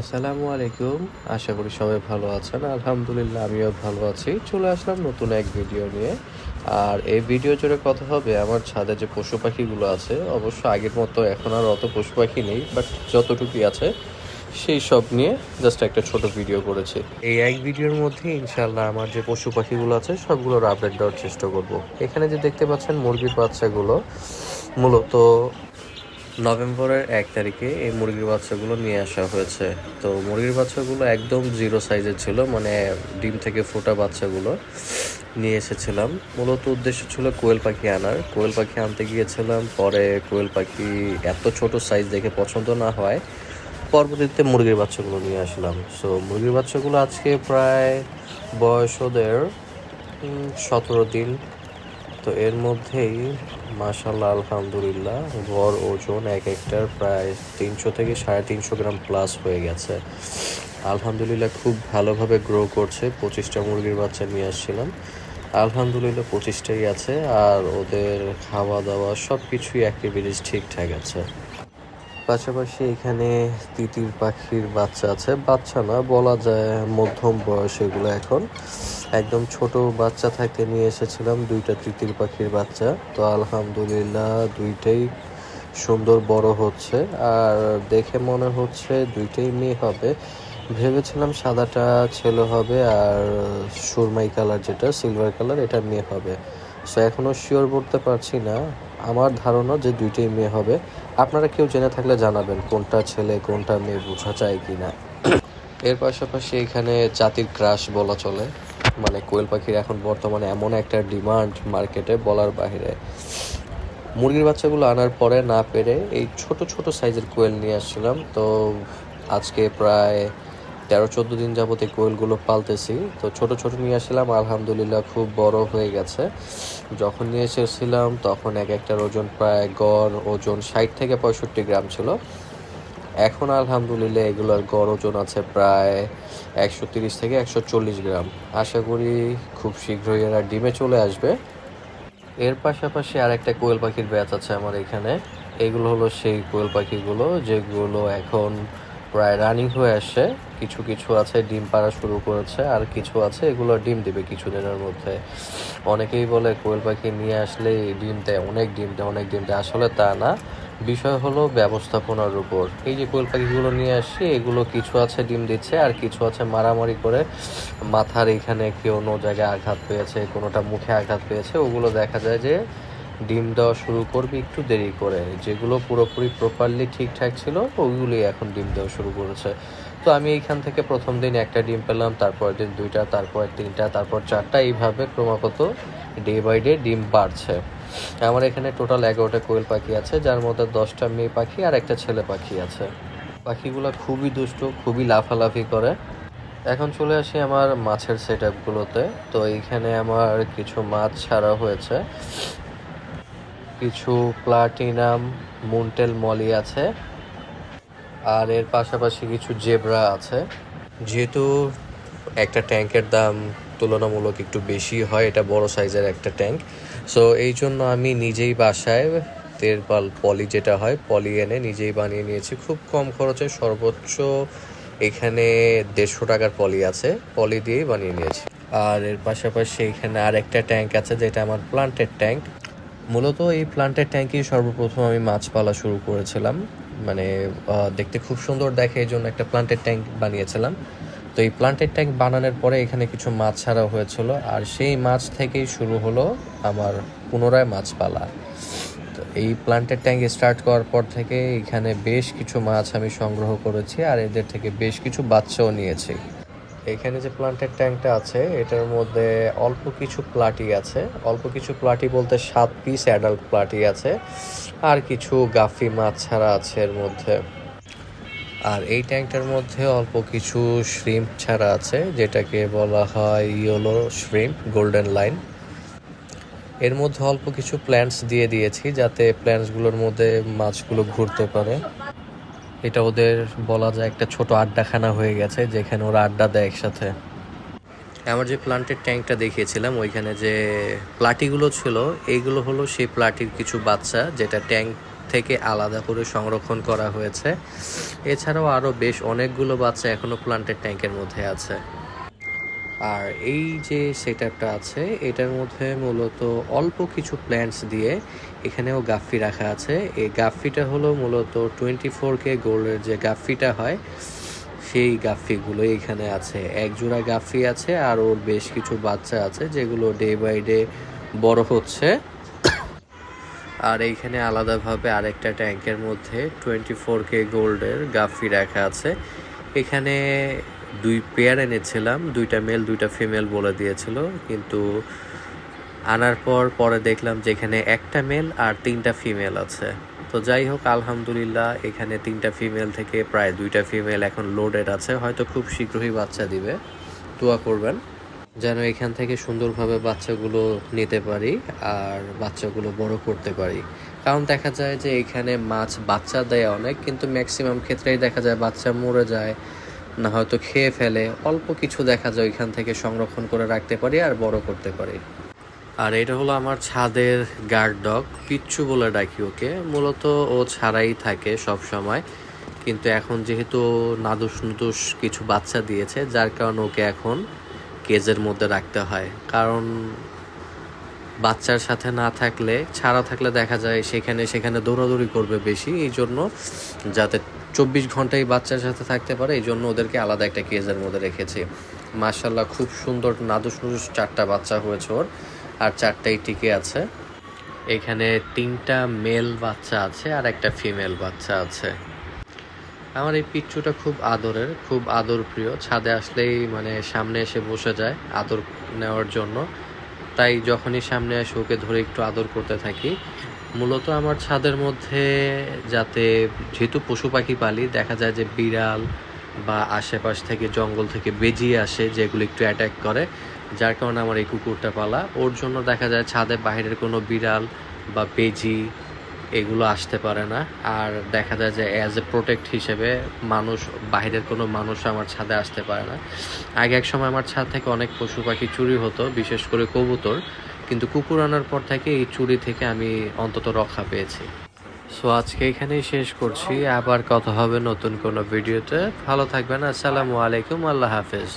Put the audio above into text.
আসসালামু আলাইকুম। আশা করি সবাই ভালো আছেন। আলহামদুলিল্লাহ, আমিও ভালো আছি। চলে আসলাম নতুন এক ভিডিও নিয়ে। আর এই ভিডিও জুড়ে কথা হবে আমার ছাদে যে পশু পাখিগুলো আছে। অবশ্য আগের মতো এখন আর অত পশু পাখি নেই বাট যতটুকুই আছে সেই সব নিয়ে জাস্ট একটা ছোট ভিডিও করেছি। এই এক ভিডিওর মধ্যে ইনশাল্লাহ আমার যে পশু পাখিগুলো আছে, সবগুলোর আপডেট দেওয়ার চেষ্টা করব। এখানে যে দেখতে পাচ্ছেন মুরগির বাচ্চাগুলো, মূলত নভেম্বরের এক তারিখে এই মুরগির বাচ্চাগুলো নিয়ে আসা হয়েছে। তো মুরগির বাচ্চাগুলো একদম জিরো সাইজের ছিল মানে ডিম থেকে ফোটা বাচ্চাগুলো নিয়ে এসেছিলাম। মূলত উদ্দেশ্য ছিল কোয়েল পাখি আনার। কোয়েল পাখি আনতে গিয়েছিলাম, পরে কোয়েল পাখি এত ছোট সাইজ দেখে পছন্দ না হয়, পরবর্তীতে মুরগির বাচ্চাগুলো নিয়ে আসলাম। সো মুরগির বাচ্চাগুলো আজকে প্রায় বয়স ওদের সতেরো দিন। তো এর মধ্যেই মাশাল্লাহ আলহামদুলিল্লাহ। গড় ওজন এক একটার প্রায় তিনশো থেকে সাড়ে তিনশো গ্রাম প্লাস হয়ে গেছে। আলহামদুলিল্লাহ, খুব ভালোভাবে গ্রো করছে। পঁচিশটা মুরগির বাচ্চা নিয়ে আসছিলাম। আলহামদুলিল্লাহ, পঁচিশটাই আছে। আর ওদের খাওয়া দাওয়া সব কিছুই অ্যাক্টিভিটিস ঠিকঠাক আছে। পাশাপাশি এখানে তিতির পাখির বাচ্চা আছে। বাচ্চা না, বলা যায় মধ্যম বয়স এগুলো এখন। একদম ছোট বাচ্চা থাকতে নিয়ে এসেছিলাম দুইটা তিতির পাখির বাচ্চা। তো আলহামদুলিল্লাহ দুইটাই সুন্দর বড় হচ্ছে। আর দেখে মনে হচ্ছে দুইটাই মেয়ে হবে। ভেবেছিলাম সাদাটা ছেলে হবে আর সুরমাই কালার যেটা, সিলভার কালার, এটা মেয়ে হবে। সো এখনও শিওর বলতে পারছি না। আমার ধারণা যে দুইটাই মেয়ে হবে। আপনারা কেউ জেনে থাকলে জানাবেন কোনটা ছেলে, কোনটা মেয়ে বোঝা যায় কি না এর পাশাপাশি এখানে জাতির ক্রাশ বলা চলে। মানে কোয়েল পাখির এখন বর্তমানে এমন একটা ডিমান্ড মার্কেটে বলার বাইরে। মুরগির বাচ্চাগুলো আনার পরে না পেরে এই ছোট ছোট সাইজের কোয়েল নিয়ে আসছিলাম। তো আজকে প্রায় তেরো চোদ্দ দিন যাবত এই কোয়েলগুলো পালতেছি। তো ছোট ছোট নিয়ে আসলাম আলহামদুলিল্লাহ খুব বড় হয়ে গেছে। যখন নিয়ে এসেছিলাম, তখন এক একটার ওজন প্রায় গড় ওজন ষাট থেকে পঁয়ষট্টি গ্রাম ছিল। এখন আলহামদুলিল্লাহ এগুলোর গড় ওজন আছে প্রায় একশো তিরিশ থেকে একশো চল্লিশ গ্রাম। আশা করি খুব শীঘ্রই এরা ডিমে চলে আসবে। এর পাশাপাশি আরেকটা কোয়েল পাখির ব্যাচ আছে আমার এখানে। এগুলো হলো সেই কোয়েল পাখিগুলো যেগুলো এখন প্রায় রানিং হয়ে আসছে কিছু কিছু আছে ডিম পাড়া শুরু করেছে, আর কিছু আছে এগুলো ডিম দিবে কিছুদিনের মধ্যে। অনেকেই বলে কোয়েল পাখি নিয়ে আসলে ডিম দেয়, অনেক ডিম দেয়, অনেক ডিম দেয়। আসলে তা না। বিষয় হলো ব্যবস্থাপনার উপর। এই যে কোয়েল পাখিগুলো নিয়ে আসছি এগুলো কিছু আছে ডিম দিচ্ছে, আর কিছু আছে মারামারি করে মাথার এখানে কেউ অন্য জায়গায় আঘাত পেয়েছে, কোনোটা মুখে আঘাত পেয়েছে। ওগুলো দেখা যায় যে ডিম দেওয়া শুরু করবে, একটু দেরি করে। যেগুলো পুরোপুরি প্রপারলি ঠিকঠাক ছিল ওইগুলি এখন ডিম দেওয়া শুরু করেছে। তো আমি এইখান থেকে প্রথম দিন একটা ডিম পেলাম, তারপর দিন দুইটা, তারপর তিনটা, তারপর চারটা। এইভাবে ক্রমাগত ডে বাই ডে ডিম বাড়ছে। আমার এখানে টোটাল এগারোটা কোয়েল পাখি আছে, যার মধ্যে দশটা মেয়ে পাখি আর একটা ছেলে পাখি আছে। পাখিগুলো খুবই দুষ্ট, খুবই লাফালাফি করে। এখন চলে আসি আমার মাছের সেট আপগুলোতে তো এইখানে আমার কিছু মাছ ছাড়া হয়েছে। কিছু প্লাটিনাম, মুন্টেল মলি আছে, আর এর পাশাপাশি কিছু জেব্রা আছে। যেহেতু একটা ট্যাঙ্কের দাম তুলনামূলক একটু বেশি হয়, এটা বড় সাইজের একটা ট্যাঙ্ক। সো এই জন্য আমি নিজেই বাসায় তেরপাল পলি যেটা হয়, পলি এনে নিজেই বানিয়ে নিয়েছি। খুব কম খরচে সর্বোচ্চ এখানে দেড়শো টাকার পলি আছে, পলি দিয়েই বানিয়ে নিয়েছি। আর এর পাশাপাশি এখানে আর একটা ট্যাঙ্ক আছে, যেটা আমার প্লান্টের ট্যাঙ্ক মূলত এই প্লান্টের ট্যাঙ্কেই সর্বপ্রথম আমি মাছ পালা শুরু করেছিলাম। মানে দেখতে খুব সুন্দর দেখে এই জন্য একটা প্লান্টের ট্যাঙ্ক বানিয়েছিলাম। তো এই প্লান্টের ট্যাঙ্ক বানানোর পরে এখানে কিছু মাছ ছাড়া হয়েছিল। আর সেই মাছ থেকেই শুরু হলো আমার পুনরায় মাছ পালা তো এই প্লান্টের ট্যাঙ্ক স্টার্ট করার পর থেকে এখানে বেশ কিছু মাছ আমি সংগ্রহ করেছি। আর এদের থেকে বেশ কিছু বাচ্চাও নিয়েছি। এখানে যে প্লান্টের ট্যাঙ্কটা আছে, এটার মধ্যে অল্প কিছু প্লাটি আছে। অল্প কিছু প্লাটি বলতে সাত পিস অ্যাডাল্ট প্লাটি আছে, আর কিছু গাফি মাছ ছাড়া আছে এর মধ্যে। আর এই ট্যাঙ্কটার মধ্যে অল্প কিছু শ্রিম্প ছাড়া আছে, যেটাকে বলা হয় ইয়েলো শ্রিম্প গোল্ডেন লাইন এর মধ্যে অল্প কিছু প্ল্যান্টস দিয়ে দিয়েছি, যাতে প্ল্যান্টসগুলোর মধ্যে মাছগুলো ঘুরতে পারে। এটা ওদের বলা যায় একটা ছোট আড্ডাখানা হয়ে গেছে, যেখানে ওরা আড্ডা দেয় একসাথে। আমার যে প্লান্টের ট্যাঙ্কটা দেখিয়েছিলাম, ওইখানে যে প্লাটিগুলো ছিল, এইগুলো হলো সেই প্লাটির কিছু বাচ্চা, যেটা ট্যাঙ্ক থেকে আলাদা করে সংরক্ষণ করা হয়েছে। এছাড়াও আরও বেশ অনেকগুলো বাচ্চা এখনও প্লান্টের ট্যাঙ্কের মধ্যে আছে। আর এই যে সেটআপটা আছে, এটার মধ্যে মূলত অল্প কিছু প্ল্যান্টস দিয়ে এখানেও গাফফি রাখা আছে। এই গাফফিটা হলো মূলত টোয়েন্টি ফোর কে গোল্ডের যে গাফফিটা হয়, সেই গাফফিগুলো এখানে আছে। এক জোড়া গাফফি আছে, আর ওর বেশ কিছু বাচ্চা আছে, যেগুলো ডে বাই ডে বড় হচ্ছে। আর এইখানে আলাদাভাবে আরেকটা ট্যাঙ্কের মধ্যে টোয়েন্টি ফোর কে গোল্ডের গাফি রাখা আছে। এখানে দুই পেয়ার এনেছিলাম, দুইটা মেল দুইটা ফিমেল বলে দিয়েছিল। কিন্তু আনার পর পরে দেখলাম যে এখানে একটা মেল আর তিনটা ফিমেল আছে। তো যাই হোক, আলহামদুলিল্লাহ, এখানে তিনটা ফিমেল থেকে প্রায় দুইটা ফিমেল এখন লোডেড আছে। হয়তো খুব শীঘ্রই বাচ্চা দিবে। দোয়া করবেন যেন এখান থেকে সুন্দরভাবে বাচ্চাগুলো নিতে পারি আর বাচ্চাগুলো বড় করতে পারি। কারণ দেখা যায় যে এখানে মাছ বাচ্চা দেয় অনেক, কিন্তু ম্যাক্সিমাম ক্ষেত্রেই দেখা যায় বাচ্চা মরে যায়। না হয়তো খেয়ে ফেলে, অল্প কিছু দেখা যায় ওইখান থেকে সংরক্ষণ করে রাখতে পারি আর বড় করতে পারি। আর এটা হলো আমার ছাদের গার্ড ডগ পিচ্ছু বলে ডাকি ওকে। মূলত ও ছাড়াই থাকে সব সময়। কিন্তু এখন যেহেতু নাদুস নুদুস কিছু বাচ্চা দিয়েছে, যার কারণে ওকে এখন কেজের মধ্যে রাখতে হয়। কারণ বাচ্চার সাথে না থাকলে, ছাড়া থাকলে দেখা যায় সেখানে সেখানে দৌড়াদৌড়ি করবে বেশি। এই জন্য যাতে চব্বিশ ঘন্টাই বাচ্চার সাথে থাকতে পারে, এই জন্য ওদেরকে আলাদা একটা কেজের মধ্যে রেখেছি। মার্শাল্লাহ খুব সুন্দর নাদুস নুদুস চারটা বাচ্চা হয়েছে ওর, আর চারটাই টিকে আছে। এখানে তিনটা মেল বাচ্চা আছে আর একটা ফিমেল বাচ্চা আছে। আমার এই পিচ্চুটা খুব আদরের, খুব আদর প্রিয় ছাদে আসলেই মানে সামনে এসে বসে যায় আদর নেওয়ার জন্য। তাই যখনই সামনে আসে ওকে ধরে একটু আদর করতে থাকি। মূলত আমার ছাদের মধ্যে যাতে যেহেতু পশু পাখি পালি, দেখা যায় যে বিড়াল বা আশেপাশ থেকে জঙ্গল থেকে বেজিয়ে আসে, যেগুলো একটু অ্যাটাক করে, যার কারণে আমার এই কুকুরটা পালা। ওর জন্য দেখা যায় ছাদে বাইরের কোনো বিড়াল বা বেজি এগুলো আসতে পারে না। আর দেখা যায় যে অ্যাজ এ প্রোটেক্ট হিসেবে মানুষ বাইরের কোনো মানুষ আমার ছাদে আসতে পারে না। আগে এক সময় আমার ছাদ থেকে অনেক পশু পাখি চুরি হতো, বিশেষ করে কবুতর। কিন্তু কুকুর আনার পর থেকে এই চুরি থেকে আমি অন্তত রক্ষা পেয়েছি। সো আজকে এখানেই শেষ করছি। আবার কথা হবে নতুন কোনো ভিডিওতে। ভালো থাকবেন। আসসালামু আলাইকুম। আল্লাহ হাফেজ।